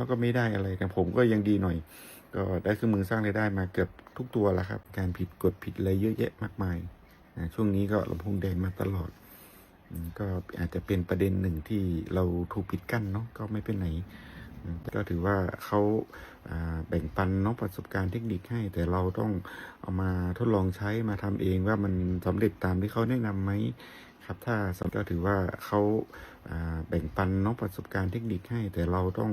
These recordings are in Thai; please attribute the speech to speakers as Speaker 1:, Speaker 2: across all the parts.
Speaker 1: แล้วก็ไม่ได้อะไรแต่ผมก็ยังดีหน่อย ก็ได้เครื่องมือสร้างรายได้มาเกือบทุกตัวแล้วครับ การผิดกฎผิดอะไรเยอะแยะมากมายนะช่วงนี้ก็ลำโพงแดงมาตลอด ก็อาจจะเป็นประเด็นหนึ่งที่เราถูกปิดกั้นเนาะก็ไม่เป็นไหน ก็ถือว่าเขาแบ่งปันเนาะประสบการณ์เทคนิคให้ แต่เราต้องเอามาทดลองใช้มาทำเองว่ามันสำเร็จตามที่เขาแนะนำไหมครับถ้าสำก็ถือว่าเขาแบ่งปันเนาะประสบการณ์เทคนิคให้ แต่เราต้อง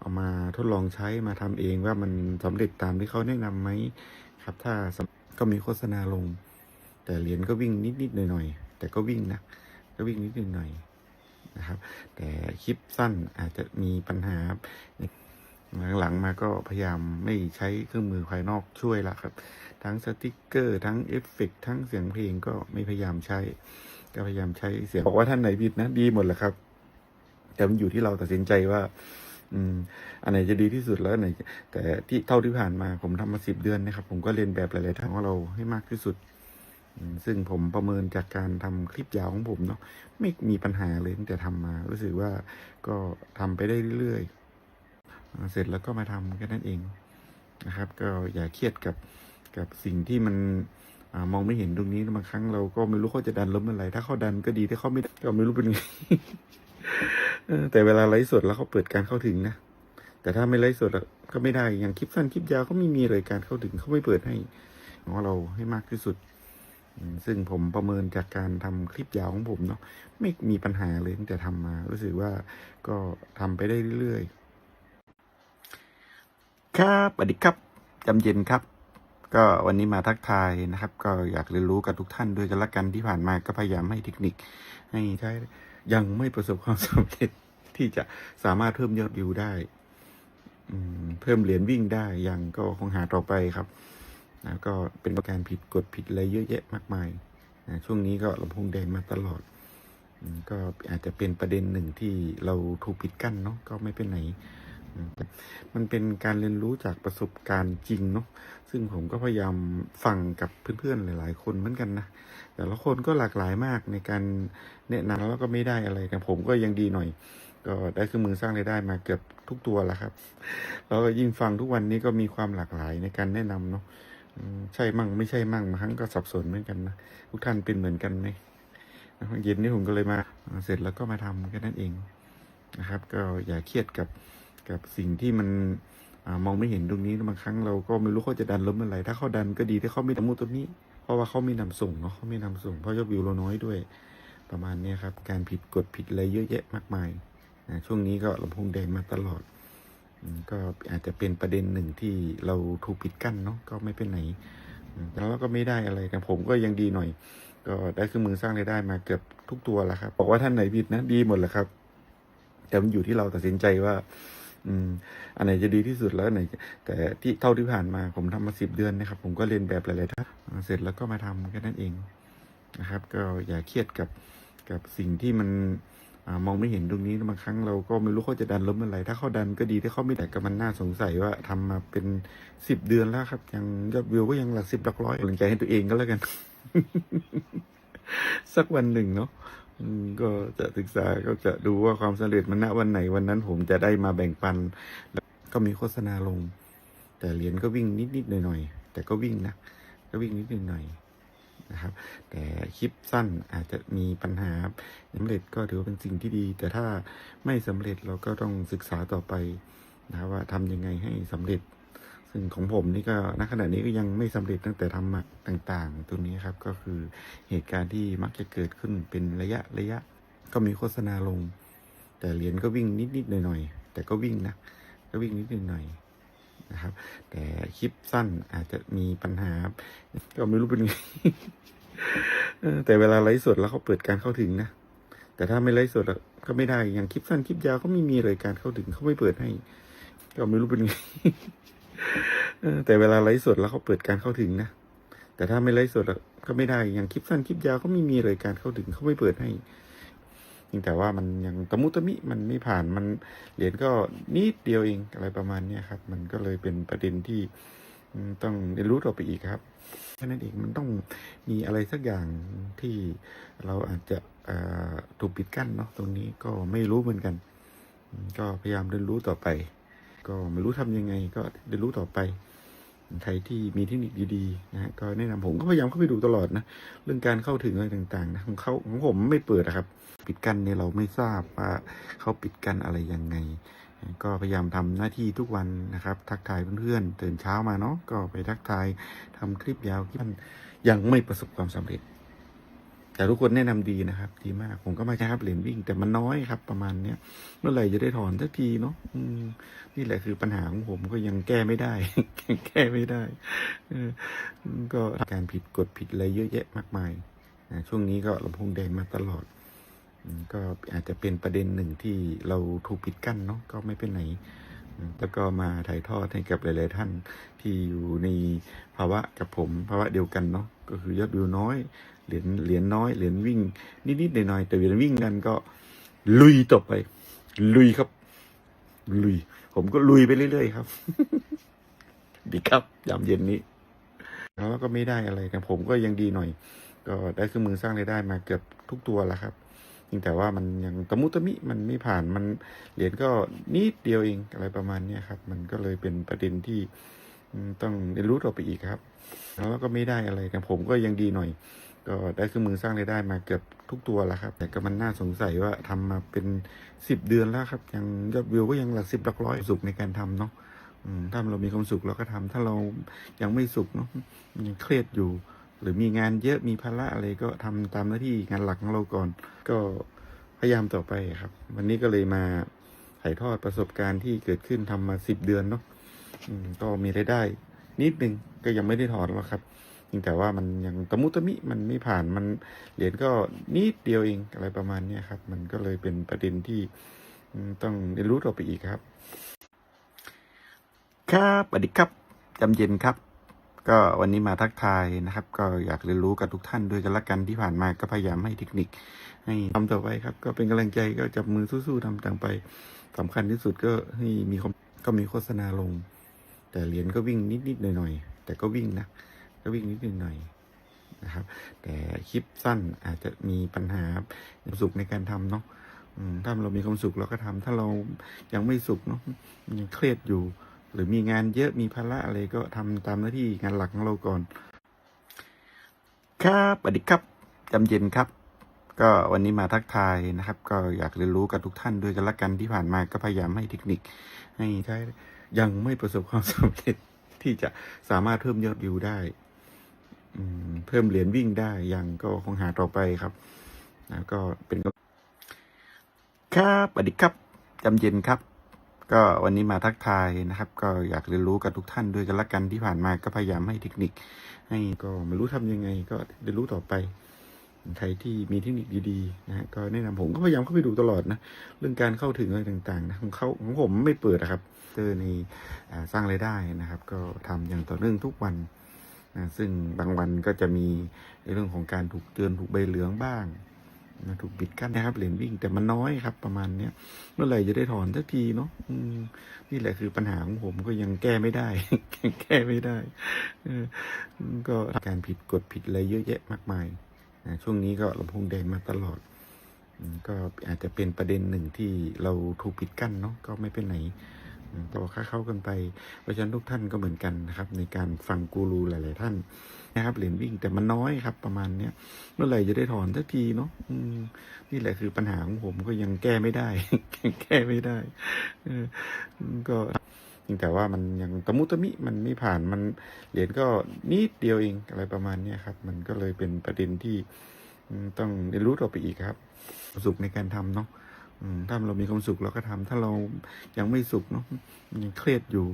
Speaker 1: เอามาทดลองใช้มาทำเองว่ามันสำเร็จตามที่เขาแนะนำไหมครับถ้าสำก็มีโฆษณาลง แต่เหรียญก็วิ่งนิดๆหน่อยๆแต่ก็วิ่งนะก็วิ่งนิดๆหน่อย นะครับ แต่คลิปสั้นอาจจะมีปัญหาหลังๆมาก็พยายามไม่ใช้เครื่องมือภายนอกช่วยละครับ ทั้งสติกเกอร์ ทั้งเอฟเฟกต์ทั้งเสียงเพลงก็ไม่พยายามใช้ ก็พยายามใช้เสียงบอกว่าท่านไหนผิดนะดีหมดแหละครับ แต่มันอยู่ที่เราตัดสินใจว่า อืม อันไหนจะดีที่สุดแล้วอันไหน แต่ที่เท่าที่ผ่านมาผมทำมาสิบเดือนนะครับ ผมก็เรียนแบบหลายๆทางของเราให้มากที่สุด ซึ่งผมประเมินจากการทำคลิปยาวของผมเนาะไม่มีปัญหาเลยตั้งแต่ทำมา รู้สึกว่าก็ทำไปได้เรื่อยๆ เสร็จแล้วก็มาทำแค่นั้นเองนะครับ ก็อย่าเครียดกับกับสิ่งที่มันอมองไม่เห็นตรงนี้บางครั้งเราก็ไม่รู้เขาจะดันล้มเมื่อไร ถ้าเขาดันก็ดีถ้าเขาไม่ก็ไม่รู้เป็นไงแต่เวลาไลฟ์สดแล้วเขาเปิดการเข้าถึงนะแต่ถ้าไม่ไลฟ์สดก็ไม่ได้อย่างคลิปสั้นคลิปยาวก็ไม่มีเลยการเข้าถึงเขาไม่เปิดให้ของเราให้มากที่สุด ซึ่งผมประเมินจากการทำคลิปยาวของผมเนาะไม่มีปัญหาเลยตั้งแต่ทำมา รู้สึกว่าก็ทำไปได้เรื่อยๆ ครับสวัสดีครับจำเย็นครับ ก็วันนี้มาทักทายนะครับ ก็อยากเรียนรู้กับทุกท่านด้วยกันละกันที่ผ่านมาก็พยายามให้เทคนิค ให้ใช้ยังไม่ประสบความสำเร็จที่จะสามารถเพิ่มยอดวิวได้เพิ่มเหรียญวิ่งได้ยังก็คงหาต่อไปครับ นะก็เป็นการผิดกฎผิดอะไรเยอะแยะมากมายนะช่วงนี้ก็ลำโพงแดงมาตลอด ก็อาจจะเป็นประเด็นหนึ่งที่เราถูกปิดกั้นเนาะก็ไม่เป็นไหน มันเป็นการเรียนรู้จากประสบการณ์จริงเนาะซึ่งผมก็พยายามฟังกับเพื่อนๆหลาย ๆ คนเหมือนกันนะแต่ละคนก็หลากหลายมากในการแนะนำแล้วก็ไม่ได้อะไรแต่ผมก็ยังดีหน่อยก็ได้เครื่องมือสร้างรายได้มาเกือบทุกตัวแล้วครับ แล้วก็ยิ่งฟังทุกวันนี้ก็มีความหลากหลายในการแนะนำเนาะ ใช่มั่งไม่ใช่มั่งบางครั้งก็สับสนเหมือนกันนะทุกท่านเป็นเหมือนกันไหมเย็นนี้ผมก็เลยมาเสร็จแล้วก็มาทำแค่นั้นเองนะครับ ก็อย่าเครียดกับกับสิ่งที่มันอมองไม่เห็นตรงนี้บางครั้งเราก็ไม่รู้เขาจะดันล้มเมื่อไหร่ถ้าเขาดันก็ดีถ้าเขาไม่ดันมูตัวนี้ เพราะว่าเขาไม่นำส่งเนาะเขาไม่นำส่งเพราะยอดวิวเราน้อยด้วย ประมาณนี้ครับ การผิดกฎผิดอะไรเยอะแยะมากมายช่วงนี้ก็ลำโพงแดงมาตลอด ก็อาจจะเป็นประเด็นหนึ่งที่เราถูกปิดกั้นเนาะก็ไม่เป็นไหนแล้วก็ไม่ได้อะไรแต่ผมก็ยังดีหน่อย ก็ได้เครื่องมือสร้างรายได้มาเกือบทุกตัวแล้วครับบอกว่าท่านไหนผิดนะดีหมดแหละครับแต่มันอยู่ที่เราตัดสินใจว่า อืม อันไหนจะดีที่สุดแล้วไหน แต่ที่เท่าที่ผ่านมาผมทำมาสิบเดือนนะครับ ผมก็เรียนแบบหลายๆท่านเสร็จแล้วก็มาทำแค่นั้นเองนะครับ ก็อย่าเครียดกับกับสิ่งที่มัน มองไม่เห็นตรงนี้บางครั้งเราก็ไม่รู้เขาจะดันล้มเมื่อไรถ้าเขาดันก็ดีถ้าเขาไม่แต่ก็มันน่าสงสัยว่าทำมาเป็นสิบเดือนแล้วครับ ยังยอดวิวก็ยังหลักสิบหลักร้อยกำลังใจให้ตัวเองก็แล้วกัน สักวันหนึ่งเนาะก็จะศึกษาก็จะดูว่าความสำเร็จมันณวันไหนวันนั้นผมจะได้มาแบ่งปัน แล้วก็มีโฆษณาลง แต่เหรียญก็วิ่งนิดๆหน่อยๆแต่ก็วิ่งนะก็วิ่งนิดๆหน่อยๆ นะครับ แต่คลิปสั้นอาจจะมีปัญหาสำเร็จก็ถือว่าเป็นสิ่งที่ดี แต่ถ้าไม่สำเร็จเราก็ต้องศึกษาต่อไปนะครับว่าทำยังไงให้สำเร็จ ซึ่งของผมนี่ก็ณขณะนี้ก็ยังไม่สำเร็จตั้งแต่ทำหมักต่างๆ ตัวนี้ครับก็คือเหตุการณ์ที่มักจะเกิดขึ้นเป็นระยะระยะก็มีโฆษณาลง แต่เหรียญก็วิ่งนิดๆหน่อยๆแต่ก็วิ่งนะก็วิ่งนิดๆหน่อยๆ นะครับ แต่คลิปสั้นอาจจะมีปัญหาก็ไม่รู้เป็นไงแต่เวลาไลฟ์สดแล้วเขาเปิดการเข้าถึงนะ แต่ถ้าไม่ไลฟ์สดก็ไม่ได้อย่างคลิปสั้นคลิปยาวก็ไม่มีเลยการเข้าถึงเขาไม่เปิดให้ก็ไม่รู้เป็นไงแต่เวลาไลฟ์สดแล้วเขาเปิดการเข้าถึงนะ แต่ถ้าไม่ไลฟ์สดก็ไม่ได้อย่างคลิปสั้นคลิปยาวก็ไม่มีเลยการเข้าถึงเขาไม่เปิดให้ ยิ่งแต่ว่ามันยังตะมุตะมิมันไม่ผ่านมันเหรียญก็นิดเดียวเองอะไรประมาณนี้ครับ มันก็เลยเป็นประเด็นที่ต้องเรียนรู้ต่อไปอีกครับแค่นั้นเองมันต้องมีอะไรสักอย่างที่เราอาจจะถูกปิดกั้นเนาะตรงนี้ก็ไม่รู้เหมือนกัน ก็พยายามเรียนรู้ต่อไป ก็ไม่รู้ทำยังไงก็เรียนรู้ต่อไป ใครที่มีเทคนิคดีๆนะฮะก็แนะนำผมก็พยายามเข้าไปดูตลอดนะ เรื่องการเข้าถึงอะไรต่างๆนะของเขาของผมไม่เปิดนะครับ ปิดกั้นเนี่ยเราไม่ทราบว่าเขาปิดกั้นอะไรยังไง ก็พยายามทำหน้าที่ทุกวันนะครับ ทักทายเพื่อนๆตื่นเช้ามาเนาะก็ไปทักทายทำคลิปยาวที่มันยังไม่ประสบความสำเร็จ แต่ทุกคนแนะนำดีนะครับดีมาก ผมก็มาใช้ครับเหรียญวิ่ง แต่มันน้อยครับ ประมาณเนี้ยเมื่อไหร่จะได้ถอนสักทีเนาะนี่แหละคือปัญหาของผมก็ยังแก้ไม่ได้ แก้ไม่ได้ก็การผิดกฎผิดอะไรเยอะแยะมากมายช่วงนี้ก็ลำพงแดงมาตลอด ก็อาจจะเป็นประเด็นหนึ่งที่เราถูกปิดกั้นเนาะก็ไม่เป็นไหน แล้วก็มาถ่ายทอดให้กับหลาย ๆ ท่านที่อยู่ในภาวะกับผมภาวะเดียวกันเนาะก็คือยอดวิวน้อย เหรียญเหรียญน้อย เหรียญวิ่ง นิด ๆ หน่อย ๆ แต่เหรียญวิ่งกันก็ลุยต่อไป ลุยครับ ลุย ผมก็ลุยไปเรื่อย ๆ ครับ ดีครับยามเย็นนี้แล้วก็ไม่ได้อะไรแต่ผมก็ยังดีหน่อย ก็ได้เครื่องมือสร้างรายได้มาเกือบทุกตัวแล้วครับ ยงแต่ว่ามันยังตะมุตะมิมันไม่ผ่านมันเหรียญก็นิดเดียวเองอะไรประมาณนี้ครับ มันก็เลยเป็นประเด็นที่ต้องเรียนรู้ต่อไปอีกครับ แล้วก็ไม่ได้อะไรแต่ผมก็ยังดีหน่อย ก็ได้เครื่องมือสร้างรายได้มาเกือบทุกตัวแล้วครับ แต่ก็มันน่าสงสัยว่าทำมาเป็นสิบเดือนแล้วครับ ยังยอดวิวก็ยังหลักสิบหลักร้อยสุขในการทำเนาะถ้าเรามีความสุขเราก็ทำถ้าเรายังไม่สุขเนาะยังเครียดอยู่ หรือมีงานเยอะมีภาระอะไรก็ทำตามหน้าที่งานหลักของเราก่อน ก็พยายามต่อไปครับ วันนี้ก็เลยมาถ่ายทอดประสบการณ์ที่เกิดขึ้นทำมาสิบเดือนเนาะก็มีรายได้ นิดนึงก็ยังไม่ได้ถอนหรอกครับเพียงแต่ว่ามันยังตะมุตะมิมันไม่ผ่านมันเหรียญก็นิดเดียวเองอะไรประมาณเนี้ครับ มันก็เลยเป็นประเด็นที่ต้องเรียนรู้ต่อไปอีกครับ ครับสวัสดีครับจำเย็นครับ ก็วันนี้มาทักทายนะครับ ก็อยากเรียนรู้กับทุกท่านด้วยกันละกันที่ผ่านมาก็พยายามให้เทคนิค ให้ทำต่อไปครับ ก็เป็นกำลังใจก็จับมือสู้ๆทำต่างไปสำคัญที่สุดก็ให้มีก็มีโฆษณาลง แต่เหรียญก็วิ่งนิดๆหน่อยๆแต่ก็วิ่งนะก็วิ่งนิดๆหน่อยๆนะครับ แต่คลิปสั้นอาจจะมีปัญหาความสุขในการทำเนาะถ้าเรามีความสุขเราก็ทำถ้าเรายังไม่สุขเนาะยังเครียดอยู่ รือมีงานเยอะมีภาระอะไรก็ทำตามหน้าที่งานหลักของเราก่อน ครับสวัสดีครับจำเย็นครับ ก็วันนี้มาทักทายนะครับ ก็อยากเรียนรู้กับทุกท่านด้วยกันละกันที่ผ่านมาก็พยายามให้เทคนิคให้ใช้ยังไม่ประสบความสำเร็จที่จะสามารถเพิ่มยอดวิวได้อืมเพิ่มเหรียญวิ่งได้ยังก็คงหาต่อไปครับนะก็เป็นครับสวัสดีครับจำเย็นครับ ก็วันนี้มาทักทายนะครับ ก็อยากเรียนรู้กับทุกท่านด้วยกันละกันที่ผ่านมาก็พยายามให้เทคนิค ให้ก็ไม่รู้ทำยังไง ก็เรียนรู้ต่อไปใครที่มีเทคนิคดีๆนะก็แนะนำผมก็พยายามเข้าไปดูตลอดนะเรื่องการเข้าถึงอะไรต่างๆนะของเขาของผมไม่เปิดอะครับเจอในสร้างรายได้นะครับ ก็ทำอย่างต่อเนื่องทุกวันนะซึ่งบางวันก็จะมีในเรื่องของการถูกเตือนถูกใบเหลืองบ้าง นะถูกปิดกั้นนะครับเหรียญวิ่งแต่มันน้อยครับ ประมาณเนี้ยเมื่อไหร่จะได้ถอนสักทีเนาะนี่แหละคือปัญหาของผมก็ยังแก้ไม่ได้แก้ไม่ได้ก็การผิดกฎผิดอะไรเยอะแยะมากมายนะช่วงนี้ก็ลำโพงแดงมาตลอด ก็อาจจะเป็นประเด็นหนึ่งที่เราถูกปิดกั้นเนาะก็ไม่เป็นไหน อืมก็ค่าเข้ากันไป เพราะฉะนั้นทุกท่านก็เหมือนกันนะครับ ในการฟังกูรูหลาย ๆ ท่านนะครับเหรียญวิ่งแต่มันน้อยครับ ประมาณเนี้ยเมื่อไหร่จะได้ถอนสักทีเนาะนี่แหละคือปัญหาของผมก็ยังแก้ไม่ได้แก้ไม่ได้ก็เพียงแต่ว่ามันยังตะมุตะมิมันไม่ผ่านมันเหรียญก็นิดเดียวเองอะไรประมาณเนี้ยครับ มันก็เลยเป็นประเด็นที่ต้องเรียนรู้ต่อไปอีกครับสุขในการทำเนาะ ถ้าเรามีความสุขเราก็ทำถ้าเรายังไม่สุขเนาะยังเครียดอยู่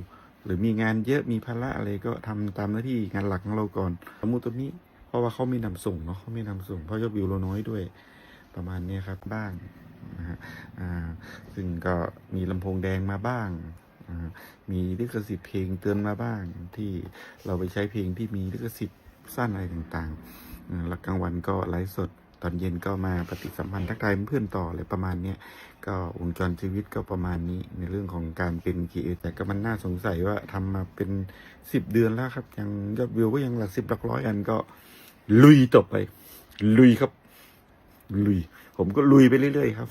Speaker 1: หรือมีงานเยอะมีภาระอะไรก็ทำตามหน้าที่งานหลักของเราก่อนสมมุติตัวนี้ เพราะว่าเขาไม่นำส่งเนาะเขาไม่นำส่ง เพราะยอดวิวเราน้อยด้วย ประมาณนี้ครับบ้างนะฮะอ่าซึ่งก็มีลำโพงแดงมาบ้างมีลิขสิทธิ์เพลงเตือนมาบ้างที่เราไปใช้เพลงที่มีลิขสิทธิ์สั้นอะไรต่างๆ แล้วกลางวันก็ไลฟ์สด ตอนเย็นก็มาปฏิสัมพันธ์ทักทายเพื่อนต่ออะไรประมาณเนี้ยก็วงจรชีวิตก็ประมาณนี้ในเรื่องของการเป็นกีเอแต่ก็มันน่าสงสัยว่าทำมาเป็นสิบเดือนแล้วครับยังยอดวิวก็ยังหลักสิบหลักร้อยอันก็ ลุยต่อไป ลุยครับ ลุย ผมก็ลุยไปเรื่อยๆครับ